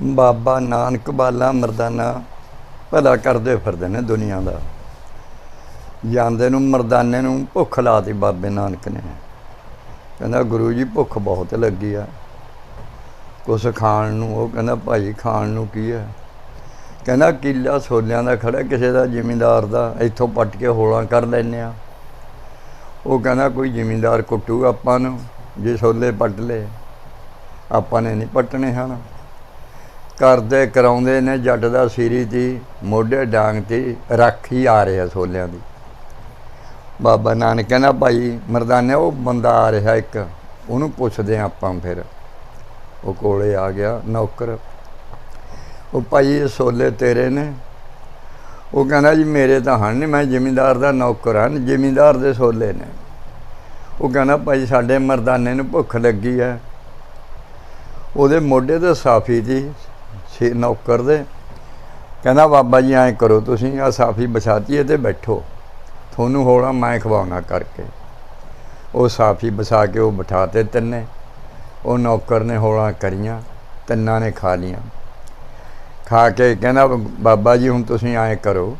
ਬਾਬਾ ਨਾਨਕ ਬਾਲਾ ਮਰਦਾਨਾ ਭਲਾ ਕਰਦੇ ਫਿਰਦੇ ਨੇ ਦੁਨੀਆ ਦਾ। ਜਾਂਦੇ ਨੂੰ ਮਰਦਾਨੇ ਨੂੰ ਭੁੱਖ ਲਾਤੀ ਬਾਬੇ ਨਾਨਕ ਨੇ। ਕਹਿੰਦਾ ਗੁਰੂ ਜੀ, ਭੁੱਖ ਬਹੁਤ ਲੱਗੀ ਆ। ਕੁਛ ਖਾਣ ਨੂੰ, ਉਹ ਕਹਿੰਦਾ ਭਾਈ ਖਾਣ ਨੂੰ ਕੀ ਹੈ ਕਹਿੰਦਾ ਕਿੱਲਾ ਸੋਲਿਆਂ ਦਾ ਖੜਾ, ਕਿਸੇ ਦਾ ਜ਼ਿਮੀਂਦਾਰ ਦਾ, ਇੱਥੋਂ ਪੱਟ ਕੇ ਹੋਲਾਂ ਕਰ ਲੈਨੇ ਆ। ਉਹ ਕਹਿੰਦਾ ਕੋਈ ਜ਼ਿਮੀਂਦਾਰ ਕੁੱਟੂ ਆਪਾਂ ਨੂੰ, ਜੇ ਸੋਲੇ ਪੱਟ ਲਏ, ਆਪਾਂ ਨੇ ਨਹੀਂ ਪੱਟਣੇ ਹਨ। ਕਰਦੇ, ਕਰਾਉਂਦੇ ਨੇ, ਜੱਟ ਦਾ ਸਿਰੀ ਦੀ, ਮੋਢੇ ਡਾਂਗ ਤੇ ਰਾਖੀ ਆ ਰਿਹਾ ਸੋਲਿਆਂ ਦੀ। ਬਾਬਾ ਨਾਨਕ ਕਹਿੰਦਾ, ਭਾਈ ਮਰਦਾਨੇ, ਉਹ ਬੰਦਾ ਆ ਰਿਹਾ ਇੱਕ, ਉਹਨੂੰ ਪੁੱਛਦੇ ਹਾਂ ਆਪਾਂ ਫਿਰ। ਉਹ ਕੋਲੇ ਆ ਗਿਆ, ਨੌਕਰ। ਉਹ ਭਾਈ, ਇਹ ਸੋਲੇ ਤੇਰੇ ਨੇ। ਉਹ ਕਹਿੰਦਾ, ਜੀ ਮੇਰੇ ਤਾਂ ਹਨ ਨਹੀਂ ਮੈਂ ਜ਼ਿਮੀਂਦਾਰ ਦਾ ਨੌਕਰ ਹਾਂ, ਜ਼ਿਮੀਂਦਾਰ ਦੇ ਸੋਲੇ ਨੇ। ਉਹ ਕਹਿੰਦਾ, ਭਾਈ, ਸਾਡੇ ਮਰਦਾਨੇ ਨੂੰ ਭੁੱਖ ਲੱਗੀ ਹੈ। ਉਹਦੇ ਮੋਢੇ ਤੇ ਸਾਫੀ ਦੀ ਸੀ ਨੌਕਰ ਦੇ। ਕਹਿੰਦਾ, ਬਾਬਾ ਜੀ, ਐਂ ਕਰੋ, ਤੁਸੀਂ ਆ ਸਾਫੀ ਵਿਛਾਤੀ ਤੇ ਬੈਠੋ। ਤੁਹਾਨੂੰ ਹੋਣਾ ਮੈਂ ਖਵਾਉਣਾ ਕਰਕੇ। ਉਹ ਸਾਫੀ ਬਸਾ ਕੇ ਉਹ ਬਿਠਾਤੇ ਤਿੰਨੇ। ਉਹ ਨੌਕਰ ਨੇ ਹੋਲਾਂ ਕਰੀਆਂ, ਤਿੰਨਾਂ ਨੇ ਖਾ ਲੀਆਂ। ਖਾ ਕੇ ਕਹਿੰਦਾ, ਬਾਬਾ ਜੀ, ਹੁਣ ਤੁਸੀਂ ਐਂ ਕਰੋ।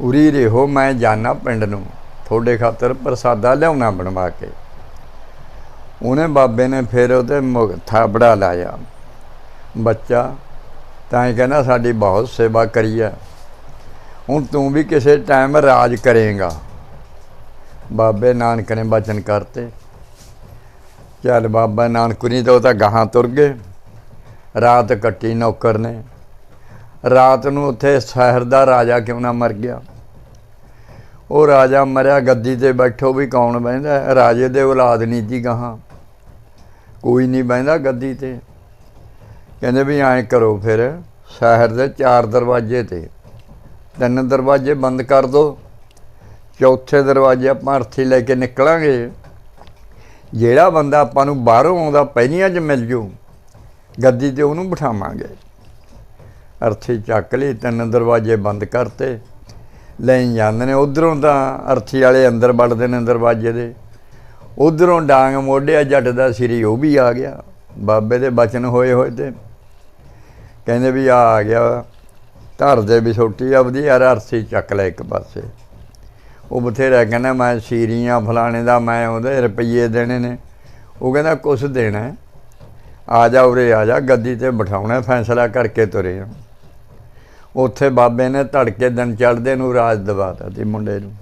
ਉਰੀ ਰਹੋ, ਮੈਂ ਜਾਣਾ ਪਿੰਡ ਨੂੰ। ਤੁਹਾਡੇ ਖਾਤਰ ਪ੍ਰਸਾਦਾ ਲਿਆਉਣਾ ਬਣਵਾ ਕੇ। ਉਹਨੇ ਬਾਬੇ ਨੇ ਫਿਰ ਉਹਦੇ ਮੁ- ਥਾਪੜਾ ਲਾਇਆ। ਬੱਚਾ ਤਾਂ ਇਹ ਕਹਿੰਦਾ ਸਾਡੀ ਬਹੁਤ ਸੇਵਾ ਕਰੀ ਹੈ ਹੁਣ ਤੂੰ ਵੀ ਕਿਸੇ ਟਾਈਮ ਰਾਜ ਕਰੇਗਾ। ਬਾਬੇ ਨਾਨਕ ਨੇ ਬਚਨ ਕਰਤੇ। ਚੱਲ ਬਾਬਾ ਨਾਨਕ ਨਹੀਂ ਤਾਂ ਉਹ ਤਾਂ ਗਾਹਾਂ ਤੁਰ ਗਏ। ਰਾਤ ਕੱਟੀ ਨੌਕਰ ਨੇ। ਰਾਤ ਨੂੰ ਉੱਥੇ ਸ਼ਹਿਰ ਦਾ ਰਾਜਾ ਕਿਉਂ ਨਾ ਮਰ ਗਿਆ? ਉਹ ਰਾਜਾ ਮਰਿਆ, ਗੱਦੀ ਤੇ ਬੈਠੋ ਵੀ ਕੌਣ ਬਹਿੰਦਾ? ਰਾਜੇ ਦੇ ਔਲਾਦ ਨਹੀਂ ਜੀ ਗਾਹਾਂ। ਕੋਈ ਨਹੀਂ ਬਹਿੰਦਾ ਗੱਦੀ ਤੇ। ਕਹਿੰਦੇ ਵੀ ਐਂ ਕਰੋ ਫਿਰ, ਸ਼ਹਿਰ ਦੇ ਚਾਰ ਦਰਵਾਜ਼ੇ ਤੇ। ਤਿੰਨ ਦਰਵਾਜ਼ੇ ਬੰਦ ਕਰ ਦੋ। ਚੌਥੇ ਦਰਵਾਜ਼ੇ ਆਪਾਂ ਅਰਥੀ ਲੈ ਕੇ ਨਿਕਲਾਂਗੇ। ਜਿਹੜਾ ਬੰਦਾ ਆਪਾਂ ਨੂੰ ਬਾਹਰੋਂ ਆਉਂਦਾ, ਪਹਿਲੀਆਂ 'ਚ ਮਿਲ ਜੂ। ਗੱਦੀ ਤੇ ਉਹਨੂੰ ਬਿਠਾਵਾਂਗੇ। ਅਰਥੀ ਚੱਕ ਲਈ, ਤਿੰਨ ਦਰਵਾਜ਼ੇ ਬੰਦ ਕਰਤੇ। ਲੈ ਜਾਂਦੇ ਨੇ ਉਧਰੋਂ ਤਾਂ ਅਰਥੀ ਵਾਲੇ ਅੰਦਰ ਵੜਦੇ ਨੇ ਦਰਵਾਜ਼ੇ ਦੇ। ਉਧਰੋਂ ਡਾਂਗ ਮੋਢਿਆ ਜੱਟ ਦਾ ਸਿਰੀ, ਉਹ ਵੀ ਆ ਗਿਆ। ਬਾਬੇ ਦੇ ਬਚਨ ਹੋਏ ਹੋਏ ਤੇ ਕਹਿੰਦੇ ਵੀ ਆ ਆ ਗਿਆ। ਧਰ ਦੇ ਵੀ ਆ, ਵਧੀਆ ਯਾਰ ਅਰਥੀ ਚੱਕ ਲੈ ਇੱਕ ਪਾਸੇ। ਉਹ ਬਥੇਰਾ ਕਹਿੰਦਾ, ਮੈਂ ਸੀਰੀਆਂ ਫਲਾਣੇ ਦਾ, ਮੈਂ ਉਹਦੇ ਰੁਪਈਏ ਦੇਣੇ ਨੇ। ਉਹ ਕਹਿੰਦਾ, ਕੁਛ ਦੇਣਾ ਆ ਜਾ ਉਰੇ, ਆ ਜਾ, ਗੱਦੀ ਤੇ ਬਿਠਾਉਣਾ ਫੈਸਲਾ ਕਰਕੇ ਤੁਰੇ ਆ। ਉੱਥੇ ਬਾਬੇ ਨੇ ਧੜਕੇ ਦਿਨ ਚੜ੍ਹਦੇ ਨੂੰ ਰਾਜ ਦਵਾਤਾ ਸੀ ਮੁੰਡੇ ਨੂੰ।